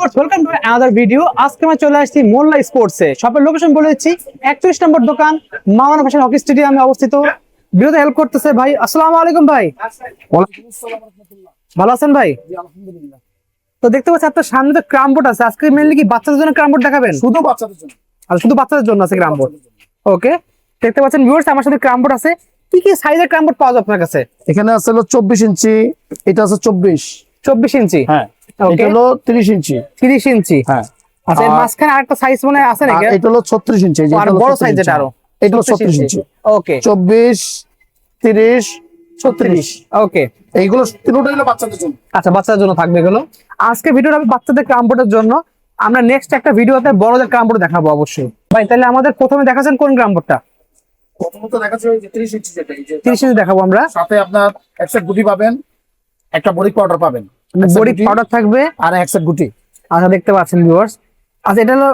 Welcome to another video আজকে আমরা চলে আসছি মোল্লা স্পোর্টসে শপের লোকেশন বলে দিচ্ছি। একত্রিশ নম্বর দোকান মাওলানা ভাষণ হকি স্টেডিয়ামে অবস্থিত। হেল্প করতেছে ভাই। আসসালামু আলাইকুম ভাই। ভালো আছেন ভাই? তো দেখতে পাচ্ছি আপনার সামনে তো আছে। আজকে মেনলি কি বাচ্চাদের জন্য ক্রাম বোর্ড দেখাবেন? শুধু বাচ্চাদের জন্য। আর শুধু বাচ্চাদের জন্য আছে ওকে দেখতে পাচ্ছেন ভিউয়ার্স আমার সাথে আছে। কি কি সাইজের ক্রাম বোর্ড পাওয়া যায় আপনার কাছে? এখানে আছে হলো চব্বিশ ইঞ্চি এটা আছে চব্বিশ। চব্বিশ ইঞ্চি। হ্যাঁ. এটা হলো তিরিশ ইঞ্চি। তিরিশ ইঞ্চি। হ্যাঁ। আচ্ছা এর মাঝখানে আরেকটা সাইজ মনে আছে নাকি? এটা হলো ছত্রিশ ইঞ্চি এই যে আর বড় সাইজ এটা আরও। এটা হলো ছত্রিশ ইঞ্চি। ওকে চব্বিশ তিরিশ ছত্রিশ। ওকে এইগুলো তিনটাই হলো বাচ্চাদের জন্য। আচ্ছা বাচ্চাদের জন্য থাকবে এগুলো। আজকে ভিডিওটা আমি বাচ্চাদের ক্রামবোর্ডের জন্য। আমরা নেক্সট একটা ভিডিওতে বড়দের ক্রামবোর্ড দেখাবো অবশ্যই। ভাই তাহলে আমাদের প্রথমে দেখাচ্ছেন কোন ক্রামবোর্ডটা? প্রথমত দেখা যাচ্ছে যে তিরিশ ইঞ্চি যেটা এই যে তিরিশ ইঞ্চি দেখাবো আমরা। সাথে আপনার এক সেট গুটি পাবেন একটা বড়ি পাউডার পাবেন। বডি পাউডার থাকবে। আর এক সেট গুটি। আচ্ছা দেখতে পাচ্ছেন ভিউয়ার্স আচ্ছা এটা হলো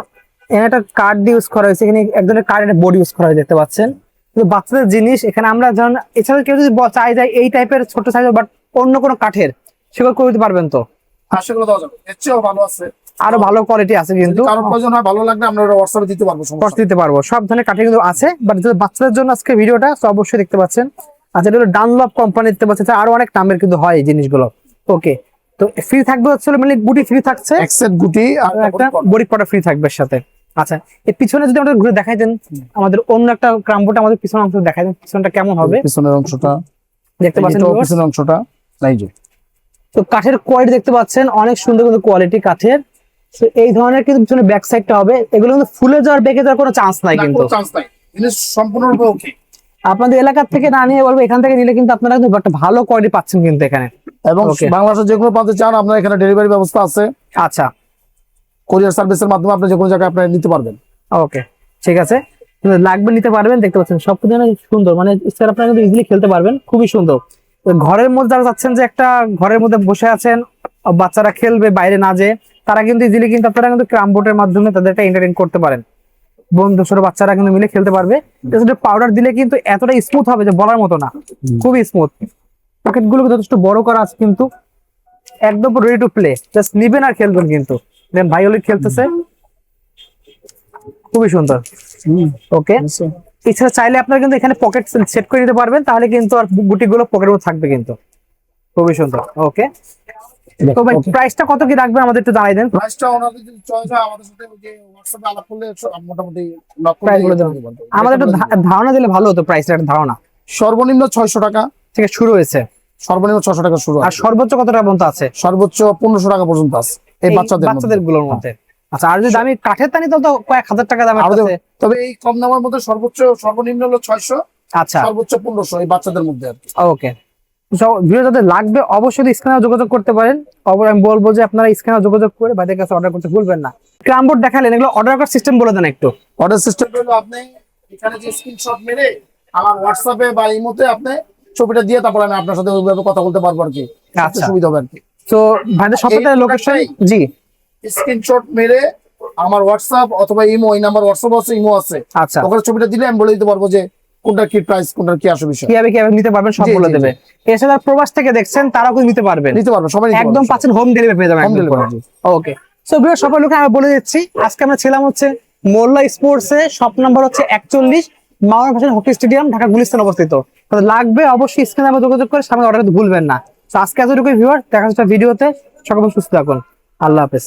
এখানে একটা কার্ড ইউজ করা হয়েছে। এখানে এক ধরনের কার্ড একটা বডি ইউজ করা হয়েছে দেখতে পাচ্ছেন। কিন্তু বাচ্চাদের জিনিস এখানে আমরা যেমন এছাড়া কেউ যদি চাই যায় এই টাইপের ছোট সাইজ বাট অন্য কোনো কাঠের সেগুলো করে দিতে পারবেন তো? আর ভালো আছে। আরও ভালো কোয়ালিটি আছে কিন্তু। কারোর প্রয়োজন হয় ভালো লাগলে আমরা হোয়াটসঅ্যাপে দিতে পারব সমস্যা দিতে পারব। সব ধরনের কাঠের কিন্তু আছে বাট যদি বাচ্চাদের জন্য আজকে ভিডিওটা অবশ্যই দেখতে পাচ্ছেন। আচ্ছা এটা হলো ডানলপ কোম্পানি দেখতে পাচ্ছেন। আরও অনেক দামের কিন্তু হয় এই জিনিসগুলো। ওকে তো ফ্রি থাকবে হচ্ছে মানে গুটি ফ্রি থাকছে। এক সেট গুটি আর একটা বডি পাউডার ফ্রি থাকবে সাথে। আচ্ছা এর পিছনে যদি আমাদের ঘুরে দেখাই দেন আমাদের অন্য একটা ক্রামবোর্ড আমাদের পিছনে অংশ দেখাই দেন পিছনটা কেমন হবে? পিছনের অংশটা। দেখতে পাচ্ছেন পিছনের অংশটা এই যে। তো কাঠের কোয়ালিটি দেখতে পাচ্ছেন অনেক সুন্দর কিন্তু কোয়ালিটি কাঠের। তো এই ধরনের কিন্তু পিছনে ব্যাক সাইডটা হবে। এগুলো কিন্তু ফুলে যাওয়ার বেঁকে যাওয়ার কোনো চান্স নাই কিন্তু কোনো চান্স নাই। সম্পূর্ণরূপে ওকে আপনাদের এলাকার থেকে না নিয়ে বলব এখান থেকে নিলে কিন্তু আপনারা কিন্তু একটা ভালো কোয়ালিটি পাচ্ছেন কিন্তু এখানে। এবং বাংলাদেশের যে কোনো প্রান্তে চান আপনার এখানে ডেলিভারি ব্যবস্থা আছে। আচ্ছা। কোরিয়ার সার্ভিসের মাধ্যমে আপনি যে কোনো জায়গায় আপনি নিতে পারবেন। ওকে ঠিক আছে। লাগবে নিতে পারবেন দেখতে পাচ্ছেন সব কিছু সুন্দর। মানে স্যার আপনারা কিন্তু ইজিলি খেলতে পারবেন খুবই সুন্দর। তো ঘরের মধ্যে যারা যাচ্ছেন যে একটা ঘরের মধ্যে বসে আছেন বাচ্চারা খেলবে বাইরে না যেয়ে তারা কিন্তু ইজিলি কিন্তু আপনারা কিন্তু ক্রাম বোর্ডের মাধ্যমে তাদেরটা এন্টারটেন করতে পারেন। বন্ধু ছোট বাচ্চারা কিন্তু মিলে খেলতে পারবে। পাউডার দিলে কিন্তু এতটা স্মুথ হবে যে বলার মতো না। খুবই স্মুথ পকেটগুলো যথেষ্ট বড় করা আছে কিন্তু একদম রেডি টু প্লে জাস্ট নিবেন আর খেলবেন কিন্তু। দেন ভাই ভাইওলিট খেলতেছে। খুবই সুন্দর। ওকে এছাড়া চাইলে আপনারা কিন্তু এখানে পকেট সেট করে নিতে পারবেন তাহলে কিন্তু আর গুটিগুলো পকেটের মধ্যে থাকবে কিন্তু। খুবই সুন্দর। ওকে তো ভাই প্রাইসটা কত কি রাখবেন আমাদের একটু জানাই দেন। প্রাইসটা ওনাদের যদি চয়েস হয় আমাদের সাথে যে হোয়াটসঅ্যাপে আলাপ করলে মোটামুটি জানান। আমাদের একটু ধারণা দিলে ভালো হতো প্রাইসটা একটা ধারণা। সর্বনিম্ন ছয়শো টাকা। থেকে শুরু হয়েছে। সর্বনিম্ন ছশো টাকা শুরু আর সর্বোচ্চ কত টাকা পর্যন্ত আছে? সর্বোচ্চ পনেরোশো টাকা পর্যন্ত আছে। এই বাচ্চাদের বাচ্চাদেরগুলোর মধ্যে। আচ্ছা আর যদি দামি কাঠের তানি তো কয়েক হাজার টাকা দামের আরও আছে তবে এই কম দামের মধ্যে সর্বোচ্চ সর্বনিম্ন হলো ছয়শো আচ্ছা। সর্বোচ্চ পনেরোশো এই বাচ্চাদের মধ্যে আর ওকে। ভিডিও যাদের লাগবে অবশ্যই স্ক্রিনে যোগাযোগ করতে পারেন। অবশ্যই আমি বলব যে আপনারা স্ক্রিনে যোগাযোগ করে ভাইদের কাছে অর্ডার করতে ভুলবেন না। ক্রামবোর্ড দেখালেন এগুলো অর্ডার করার সিস্টেম বলে দেন একটু। অর্ডার সিস্টেম হলো আপনি এখানে যে স্ক্রিনশট মেরে আমার হোয়াটসঅ্যাপে বা ইমোতে আপনি ছবিটা দিয়ে তারপর আমি আপনার সাথে ওইভাবে কথা বলতে পারব আর কি। আচ্ছা। সুবিধা হবে আর কি। তো ভাইদের এই লোকেশন জি। স্ক্রিনশট মেরে আমার হোয়াটসঅ্যাপ অথবা ইমো এই নাম্বার হোয়াটসঅ্যাপ আছে ইমো আছে। আচ্ছা। ওখানে ছবিটা দিলে আমি বলে দিতে পারব যে কোনটা কি প্রাইস কোনটা কি আসে বিষয়? কীভাবে কীভাবে নিতে পারবেন সব বলে দেবে। এছাড়া প্রবাস থেকে দেখছেন তারাও কিন্তু নিতে পারবেন। নিতে পারবেন সবাই একদম। পাচ্ছেন হোম ডেলিভারি পেয়ে যাবেন একদম ওকে সো ভিডিও সবাই লোকে আমি বলে দিচ্ছি আজকে আমরা ছিলাম হচ্ছে মোল্লা স্পোর্টস শপ নাম্বার হচ্ছে একচল্লিশ মাওয়ার ভাষণ হকি স্টেডিয়াম ঢাকা গুলিস্তান অবস্থিত। তো লাগবে অবশ্যই স্ক্রিনে আমরা যোগাযোগ করে সামনে অর্ডার ভুলবেন না। তো আজকে এতটুকুই ভিউয়ার দেখা যাচ্ছে ভিডিওতে সকল সুস্থ থাকুন। আল্লাহ হাফেজ।